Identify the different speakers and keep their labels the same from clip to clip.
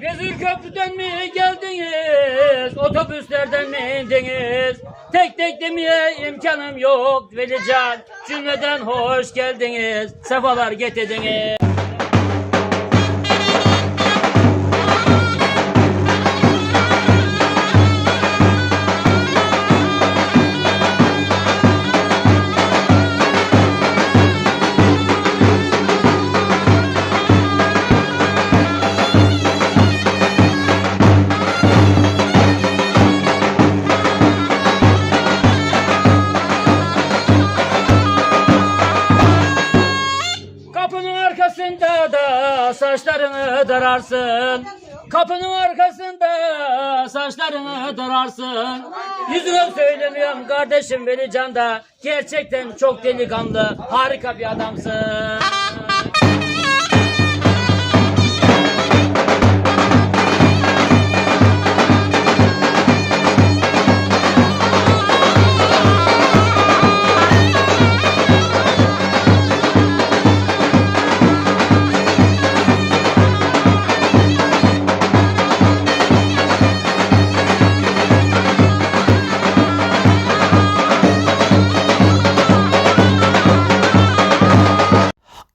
Speaker 1: Vezir Köprü'den mi geldiniz? Otobüslerden mi indiniz? Tek tek demeye imkanım yok Velican. Cümleden hoş geldiniz. Sefalar getirdiniz. Arkasında da saçlarını dararsın. Kapının arkasında saçlarını dararsın. Yüzüne söylemiyorum kardeşim Velican da gerçekten çok delikanlı, harika bir adamsın.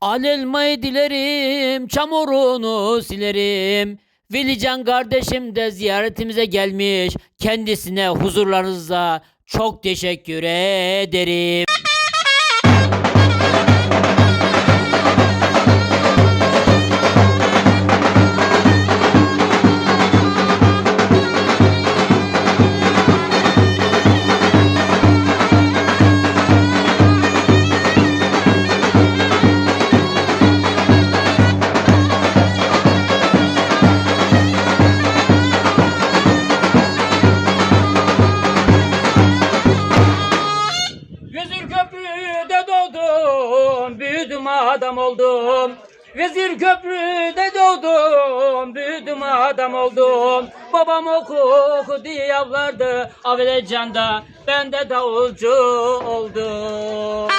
Speaker 1: Alelmayı dilerim, çamurunu silerim. Velican kardeşim de ziyaretimize gelmiş. Kendisine huzurlarınızda çok teşekkür ederim. Büyüdüm adam oldum. Vezir Köprü'de doğdum, büyüdüm adam oldum. Babam oku oku diye yavlardı, Avelecan'da ben de davulcu oldum.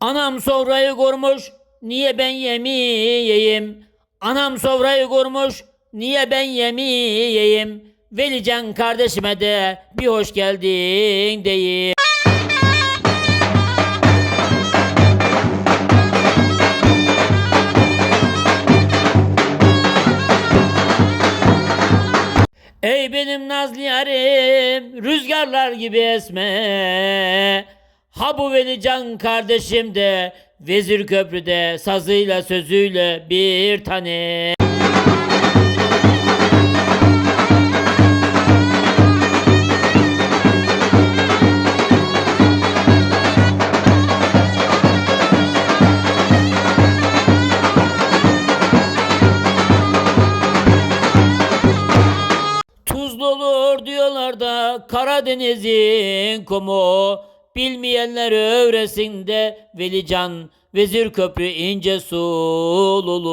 Speaker 1: Anam sofrayı kurmuş, niye ben yemeyeyim? Anam sofrayı kurmuş, niye ben yemeyeyim? Velican kardeşime de bir hoş geldin deyim. Ey benim nazlı yarim, rüzgarlar gibi esme. Ha bu Velican kardeşim de Vezir Köprü'de sazıyla sözüyle bir tane. Tuzlu olur diyorlar da Karadeniz'in kumu. Bilmeyenler öğresin de Velican Vezir Köprü ince sululu.